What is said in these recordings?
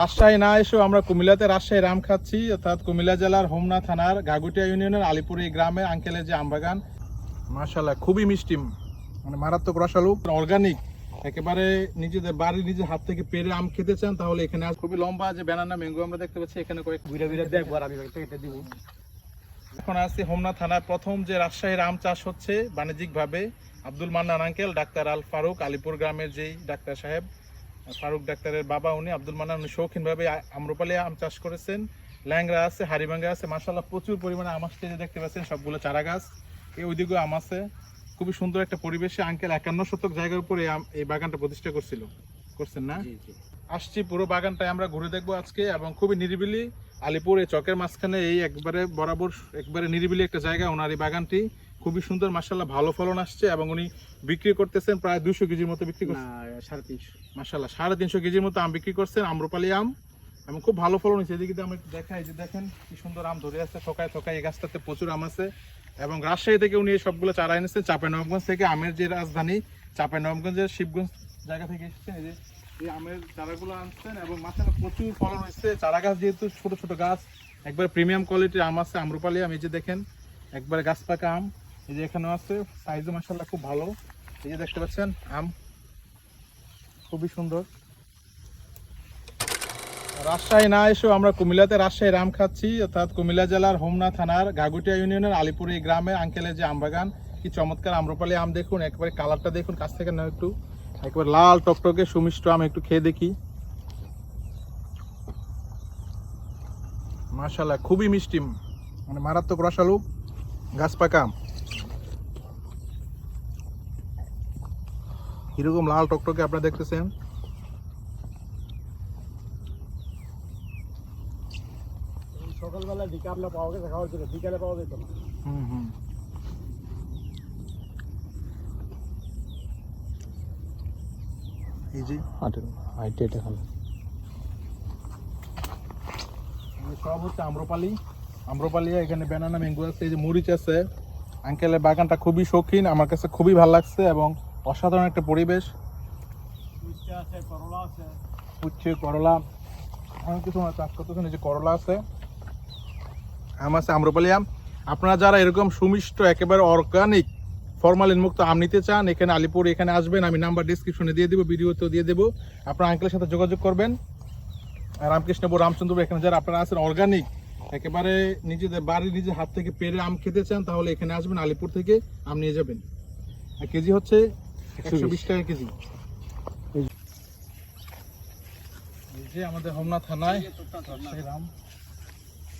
রাজশাহী না এসেও আমরা কুমিল্লাতে রাজশাহী রাম খাচ্ছি অর্থাৎ কুমিল্লা জেলার হোমনা থানার গাগুটিয়া ইউনিয়নের আলিপুর এই গ্রামে আঙ্কেলের যে আমবাগান মাশাল্লাহ খুবই মিষ্টি মানে মারাত্মক রসালু অর্গানিক একেবারে নিজেদের বাড়ির নিজের হাত থেকে পেরে আম খেতে চান তাহলে এখানে খুবই লম্বা যে ব্যানানা ম্যাঙ্গো আমরা দেখতে পাচ্ছি এখানে কয়েক ঘুরে ঘুরে দেখব আর আমি এটা দিব। এখন আছি হোমনা থানার প্রথম যে রাজশাহীর আম চাষ হচ্ছে বাণিজ্যিকভাবে। আব্দুল মান্নান আঙ্কেল ডাক্তার আল ফারুক আলিপুর গ্রামের যেই ডাক্তার সাহেব ফারুক ডাক্তারের বাবা উনি, আব্দুল মান্নান শৌখিন ভাবে আম্রপালি আম চাষ করেছেন। ল্যাংরা আছে হারিভাঙ্গা আছে মাসাল্লাহ প্রচুর পরিমাণে আম আসছে দেখতে পাচ্ছেন সবগুলো চারা গাছ এই ওইদিকেও আম আছে। খুবই সুন্দর একটা পরিবেশে। আঙ্কেল একান্ন শতক জায়গার উপরে এই বাগানটা প্রতিষ্ঠা করছিল। করছেন না? আসছি পুরো বাগানটায় আমরা ঘুরে দেখব আজকে এবং খুবই নিরিবিলি আলিপুর এই চকের মাঝখানে এই একবারে বরাবর একবারে নিরিবিলি একটা জায়গা ওনার এই বাগানটি। খুবই সুন্দর মাসাল্লাহ ভালো ফলন আসছে এবং উনি বিক্রি করতেছেন প্রায় দুশো কেজির মতো বিক্রি করছেন সাড়ে তিনশো। মাসাল্লাহ সাড়ে তিনশো কেজির মতো আম বিক্রি করছেন আম্রপালি আম এবং খুব ভালো ফলন হয়েছে। এদিকে আমি দেখাই যে দেখেন কি সুন্দর আম ধরে আছে থকায় থকায় এই গাছটাতে প্রচুর আম আছে। এবং রাজশাহী থেকে উনি এই সবগুলো চারা এনেছেন চাঁপাইনবাবগঞ্জ থেকে আমের যে রাজধানী চাঁপাইনবাবগঞ্জের শিবগঞ্জ জায়গা থেকে এসেছেন। এই যে এই আমের চারাগুলো আনছেন এবং মাঝখানে প্রচুর ফলন হয়েছে। চারা গাছ যেহেতু ছোট ছোট গাছ, একবার প্রিমিয়াম কোয়ালিটির আম আছে, আম্রপালি আম, এই যে দেখেন, একবার গাছ পাকা আম, এই যে এখানেও আছে সাইজও মাসাল্লাহ খুব ভালো। এই যে দেখতে পাচ্ছেন, আম খুবই সুন্দর। রাজশাহী না এসেও আমরা কুমিল্লাতে রাজশাহীর আম খাচ্ছি, অর্থাৎ কুমিল্লা জেলার হোমনা থানার গাগুটিয়া ইউনিয়নের আলিপুর এই গ্রামে আঙ্কেলের যে আমবাগান, কি চমৎকার আম্রপালি আম দেখুন, একবারে কালারটা দেখুন, কাছ থেকে না একটু। একবার লাল টকটকে সুমিষ্ট আম একটু খেয়ে দেখি। মাশাল্লাহ খুবই মিষ্টি মানে মারাত্মক রসালু গাছ পাকা। এরকম লাল টকটকে আপনারা দেখতেছেন? সকালবেলা দিকে আপনার পাওয়া গেছে খাওয়ার জন্য। বিকালে পাওয়া যেত হুম হুম। এই যে হাইটে এটা খান সব হচ্ছে আম্রপালি। আম্রপালি এখানে ব্যানানা ম্যাঙ্গো আছে এই যে মরিচ আছে। আঙ্কেলের বাগানটা খুবই শৌখিন আমার কাছে খুবই ভালো লাগছে এবং অসাধারণ একটা পরিবেশ। আছে করলা আছে। উচ্ছে করলা। অনেক কিছু চাষ করতেছেন এই যে করলা আছে। আম আছে আম্রপালি আম। আপনারা যারা এরকম সুমিষ্ট একেবারে অর্গানিক ফরমালিন মুক্ত আম নিতে চান এখানে আলিপুর এখানে আসবেন আমি নাম্বার ডিসক্রিপশনে দিয়ে দিব ভিডিওতেও দিয়ে দেবো। আপনার আঙ্কেলের সাথে যোগাযোগ করবেন। আর রামকৃষ্ণপুর রামচন্দ্রপুর এখানে যারা আপনারা আছেন অর্গানিক একেবারে নিজেদের বাড়ির নিজের হাত থেকে পেরে আম খেতে চান তাহলে এখানে আসবেন আলিপুর থেকে আম নিয়ে যাবেন। আর কেজি হচ্ছে একশো বিশ। টাকা কেজি। যে আমাদের হোমনা থানায় রাম মাশাআল্লাহ এদিকে অনেক পাখি আবার এদিকে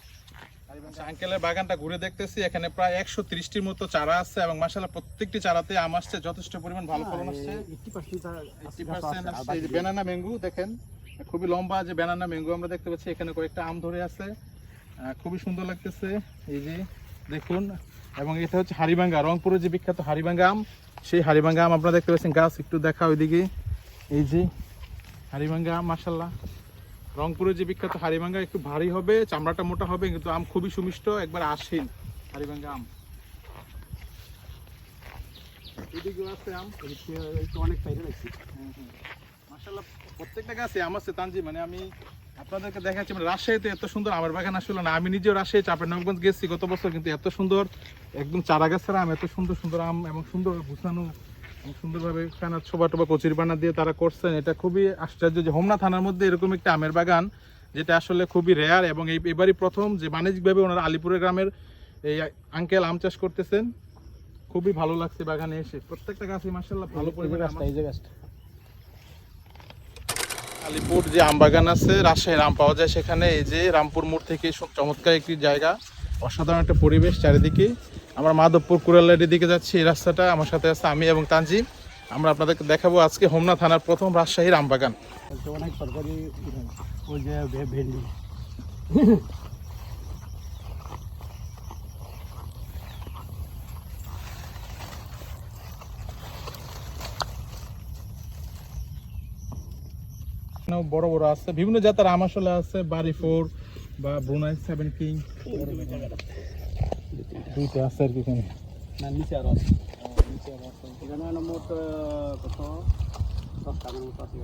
আঙ্কেলের বাগানটা ঘুরে দেখতেছি এখানে প্রায় একশো ত্রিশটির মতো চারা আছে এবং মাসাল্লাহ প্রত্যেকটি চারাতে আম আসছে যথেষ্ট পরিমাণ ভালো ফলন আসছে। ব্যানানা ম্যাঙ্গো দেখেন খুবই লম্বা যে বেনানা ম্যাঙ্গো আমরা দেখতে পাচ্ছি এখানে কয়েকটা আম ধরে আছে খুবই সুন্দর লাগতেছে এই যে দেখুন এবং এটা হচ্ছে হারিবাঙ্গা রংপুরের যে বিখ্যাত হারিবাঙ্গা আম সেই হারিবাঙ্গা আম আপনারা দেখতে পাচ্ছেন গাছ একটু দেখা ওইদিকে এই যে হারিবাঙ্গা আম মাসাল্লাহ রংপুরের যে বিখ্যাত হারিবাঙ্গা একটু ভারী হবে চামড়াটা মোটা হবে কিন্তু আম খুবই সুমিষ্ট একবার আসেন হারিবাঙ্গা আম। এদিকেও আছে আম। অনেক সাইডে প্রত্যেকটা গাছে আম আছে তানজি মানে আমি আপনাদেরকে দেখাচ্ছি মানে রাজশাহীতে এত সুন্দর আমের বাগান আসলে না আমি নিজেও রাজশাহী গেছি গত বছর কিন্তু এত সুন্দর একদম চারা গাছের আম এত সুন্দর সুন্দর আম এবং সুন্দর গুছানো সুন্দরভাবে খানা ছোবা টোবা কচির বানা দিয়ে তারা করছেন। এটা খুবই আশ্চর্য যে হোমনা থানার মধ্যে এরকম একটা আমের বাগান যেটা আসলে খুবই রেয়ার এবং এই এবারই প্রথম যে বাণিজ্যিকভাবে ওনারা আলিপুরের গ্রামের এই আঙ্কেল আম চাষ করতেছেন। খুবই ভালো লাগছে বাগানে এসে। প্রত্যেকটা গাছই মাসাল্লাহ ভালো পরিমাণে আলিপুর যে আম বাগান আছে রাজশাহীর আম পাওয়া যায় সেখানে। এই যে রামপুর মোড় থেকে চমৎকার একটি জায়গা। অসাধারণ একটা পরিবেশ চারিদিকে। আমরা মাধবপুর কুরালের দিকে যাচ্ছি এই রাস্তাটা আমার সাথে আছে আমি এবং তানজি। আমরা আপনাদেরকে দেখাবো আজকে হোমনা থানার প্রথম রাজশাহীর আমবাগান। বড় বড় আছে বিভিন্ন জাতের আম আসলে আছে বাড়ি ফোর বা ব্রুনাই সেভেন কিং। দুইটা আছে আর কি এখানে। না নিচে আরও আছে। এখানে মোট কত? দশটা মতো আছে।